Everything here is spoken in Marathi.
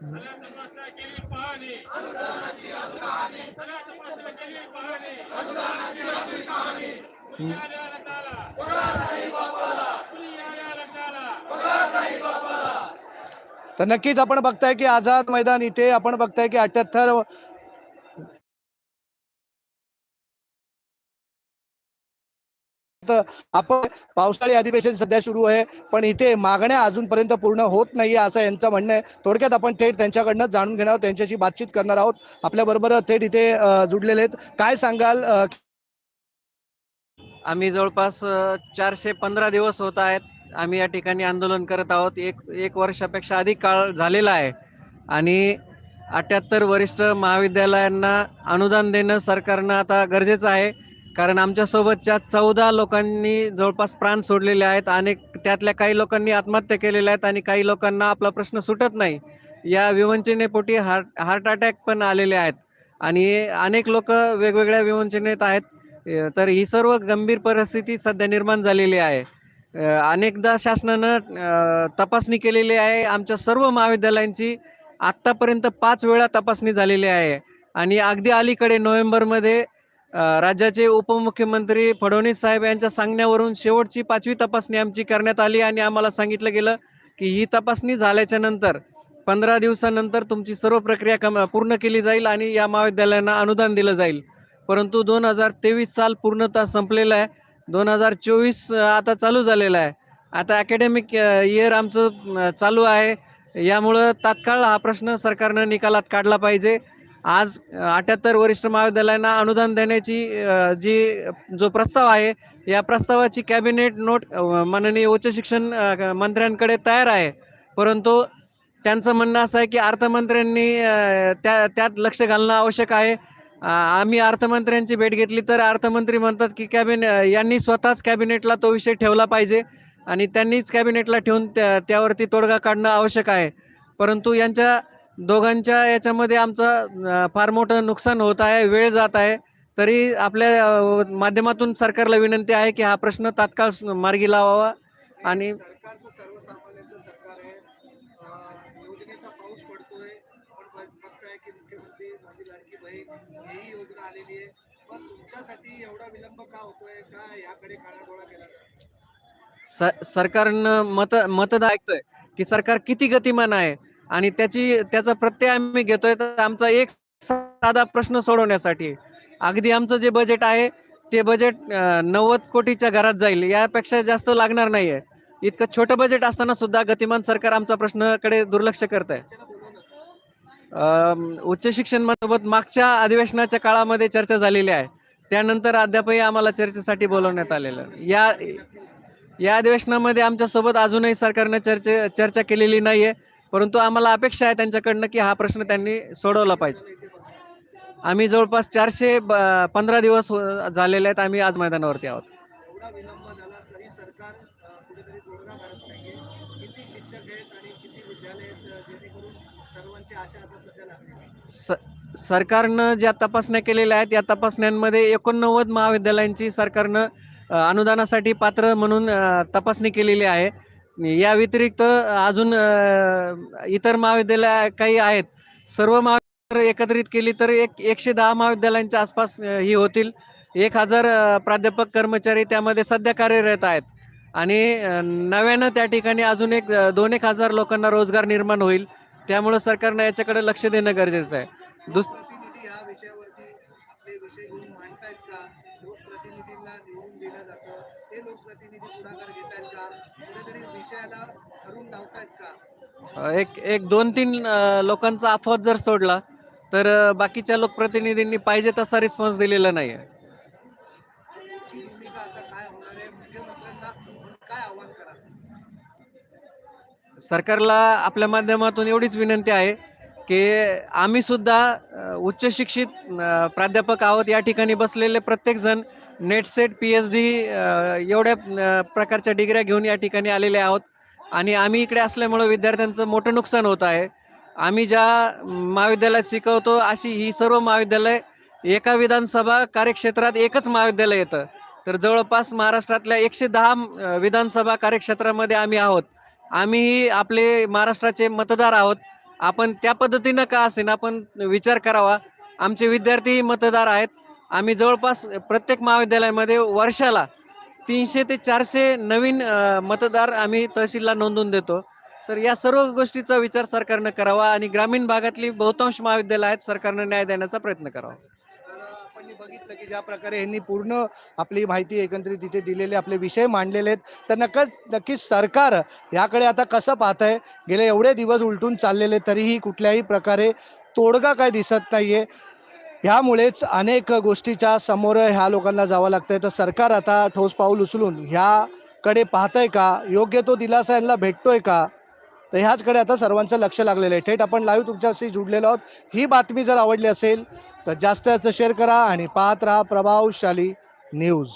तर नक्कीच आपण बघताय की आझाद मैदान इथे आपण बघताय की अठ्याहत्तर आपण पावसाळी अधिवेशन सध्या सुरू आहे पण इथे मागण्या अजूनपर्यंत पूर्ण होत नाहीये असं यांचं म्हणणं आहे. थोडक्यात आपण थेट त्यांच्याकडनं जाणून घेणार आहोत त्यांच्याशी बातचीत करणार आहोत. आपल्या बरोबर थेट इथे जुडलेले आहेत. काय सांगाल आम्ही जवळपास चारशे पंधरा दिवस होत आहेत. आम्ही या ठिकाणी आंदोलन करत आहोत. एक एक वर्षापेक्षा अधिक काळ झालेला आहे. आणि अठ्याहत्तर वरिष्ठ महाविद्यालयांना अनुदान देणं सरकारनं आता गरजेचं आहे. कारण आमच्यासोबतच्या चौदा लोकांनी जवळपास प्राण सोडलेले आहेत अनेक त्यातल्या काही लोकांनी आत्महत्या केलेल्या आहेत आणि काही लोकांना आपला प्रश्न सुटत नाही. या विवंचनेपोटी हार्ट हार्ट अटॅक पण आलेले आहेत आणि अनेक लोक वेगवेगळ्या विवंचनेत आहेत. तर ही सर्व गंभीर परिस्थिती सध्या निर्माण झालेली आहे. अनेकदा शासनानं तपासणी केलेली आहे. आमच्या सर्व महाविद्यालयांची आत्तापर्यंत पाच वेळा तपासणी झालेली आहे. आणि अगदी अलीकडे नोव्हेंबरमध्ये राज्याचे उपमुख्यमंत्री फडणवीस साहेब यांच्या सांगण्यावरून शेवटची पाचवी तपासणी आमची करण्यात आली आणि आम्हाला सांगितलं गेलं की ही तपासणी झाल्याच्यानंतर पंधरा दिवसानंतर तुमची सर्व प्रक्रिया कम पूर्ण केली जाईल आणि या महाविद्यालयांना अनुदान दिलं जाईल. परंतु दोन हजार तेवीस साल पूर्णतः संपलेलं आहे. दोन हजार चोवीस आता चालू झालेलं आहे. आता अकॅडमिक इयर आमचं चालू आहे. यामुळं तात्काळ हा प्रश्न सरकारनं निकालात काढला पाहिजे. आज अठ्याहत्तर वरिष्ठ महाविद्यालयांना अनुदान देण्याची जी जो प्रस्ताव आहे या प्रस्तावाची कॅबिनेट नोट माननीय उच्च शिक्षण मंत्र्यांकडे तयार आहे. परंतु त्यांचं म्हणणं असं आहे की अर्थमंत्र्यांनी त्या त्यात लक्ष घालणं आवश्यक आहे. आम्ही अर्थमंत्र्यांची भेट घेतली तर अर्थमंत्री म्हणतात की कॅबिने यांनी स्वतःच कॅबिनेटला तो विषय ठेवला पाहिजे आणि त्यांनीच कॅबिनेटला ठेवून त्या त्यावरती तोडगा काढणं आवश्यक आहे. परंतु यांच्या दोघांच्या याच्यामध्ये आमचं फार मोठं नुकसान होत आहे वेळ जात आहे. तरी आपल्या माध्यमातून सरकारला विनंती आहे की हा प्रश्न तात्काळ मार्गी लावावा आणि सरकारनं मत मतदा ऐकतोय की सरकार किती गतिमान आहे? आणि त्याची त्याचा प्रत्यय आम्ही घेतोय. तर आमचा एक साधा प्रश्न सोडवण्यासाठी. अगदी आमचं जे बजेट आहे ते बजेट नव्वद कोटीच्या घरात जाईल. यापेक्षा जास्त लागणार नाहीये. इतकं छोटं बजेट असताना सुद्धा गतिमान सरकार आमचा प्रश्नाकडे दुर्लक्ष करत आहे उच्च शिक्षण सोबत मागच्या अधिवेशनाच्या काळामध्ये चर्चा झालेली आहे. त्यानंतर अद्यापही आम्हाला चर्चेसाठी बोलवण्यात आलेलं. या या अधिवेशनामध्ये आमच्यासोबत अजूनही सरकारने चर्चे चर्चा केलेली नाहीये. परंतु आम्हाला अपेक्षा आहे त्यांच्याकडनं की हा प्रश्न त्यांनी सोडवला पाहिजे. आम्ही जवळपास चारशे पंधरा दिवस हो- झालेले आहेत. आम्ही आज मैदानावरती आहोत. स सरकारनं ज्या तपासण्या केलेल्या आहेत या तपासण्यांमध्ये एकोणनव्वद महाविद्यालयांची सरकारनं अनुदानासाठी पात्र म्हणून तपासणी केलेली आहे. या व्यतिरिक्त अजून इतर महाविद्यालय काही आहेत. सर्व महाविद्यालय एकत्रित केली तर एक एकशे दहा महाविद्यालयांच्या आसपास ही होतील. एक हजार प्राध्यापक कर्मचारी त्यामध्ये सध्या कार्यरत आहेत. आणि नव्यानं त्या ठिकाणी अजून एक दोन एक हजार लोकांना रोजगार निर्माण होईल. त्यामुळं सरकारनं याच्याकडे लक्ष देणं गरजेचं आहे. दुस लोकप्रतिनिधी ह्या विषयावरती आपले विषय घेऊन मांडतायत का लोकप्रतिनिधींना निवडून दिलं जातं ते लोकप्रतिनिधी पुढाकार घेत आहेत का? कुठेतरी विषयाला लावतायत का? एक एक दोन तीन लोकांचा अफवाद जर सोडला तर बाकीच्या लोकप्रतिनिधींनी पाहिजे तसा रिस्पॉन्स दिलेला नाही आहे? सरकारला आपल्या माध्यमातून एवढीच विनंती आहे की आम्ही सुद्धा उच्च शिक्षित प्राध्यापक आहोत. या ठिकाणी बसलेले प्रत्येकजण NET SET P H D एवढ्या प्रकारच्या डिग्र्या घेऊन या ठिकाणी आलेले आहोत. आणि आम्ही इकडे असल्यामुळं विद्यार्थ्यांचं मोठं नुकसान होत आहे. आम्ही ज्या महाविद्यालयात शिकवतो अशी ही सर्व महाविद्यालय एका विधानसभा कार्यक्षेत्रात एकच महाविद्यालय येतं. तर जवळपास महाराष्ट्रातल्या एकशे दहा विधानसभा कार्यक्षेत्रामध्ये आम्ही आहोत. आम्ही आपले महाराष्ट्राचे मतदार आहोत. आपण त्या पद्धतीनं का असेना आपण विचार करावा. आमचे विद्यार्थी मतदार आहेत. आम्ही जवळपास प्रत्येक महाविद्यालयामध्ये वर्षाला तीनशे ते चारशे नवीन मतदार आम्ही तहसीलला नोंदवून देतो. तर या सर्व गोष्टीचा विचार सरकारनं करावा आणि ग्रामीण भागातली बहुतांश महाविद्यालय आहेत सरकारनं न्याय देण्याचा प्रयत्न करावा. तर बघितलं की ज्या प्रकारे यांनी पूर्ण आपली माहिती एकंदरीत तिथे दिलेले आपले विषय मांडलेले आहेत. तर नक्कीच नक्कीच सरकार याकडे आता कसं पाहत आहे गेले एवढे दिवस उलटून चाललेले तरीही कुठल्याही प्रकारे तोडगा काय दिसत नाहीये. ह्यामुळेच अनेक गोष्टीच्या समोर ह्या लोकांना जावं लागतंय. तर सरकार आता ठोस पाऊल उचलून ह्याकडे पाहतंय का? योग्य तो दिलासा यांना भेटतोय का? तर ह्याचकडे आता सर्वांचं लक्ष लागलेलं आहे. थेट आपण लाईव्ह तुमच्याशी जुडलेलो आहोत. ही बातमी जर आवडली असेल तर जास्त जास्त शेअर करा आणि पाहत राहा प्रभावशाली न्यूज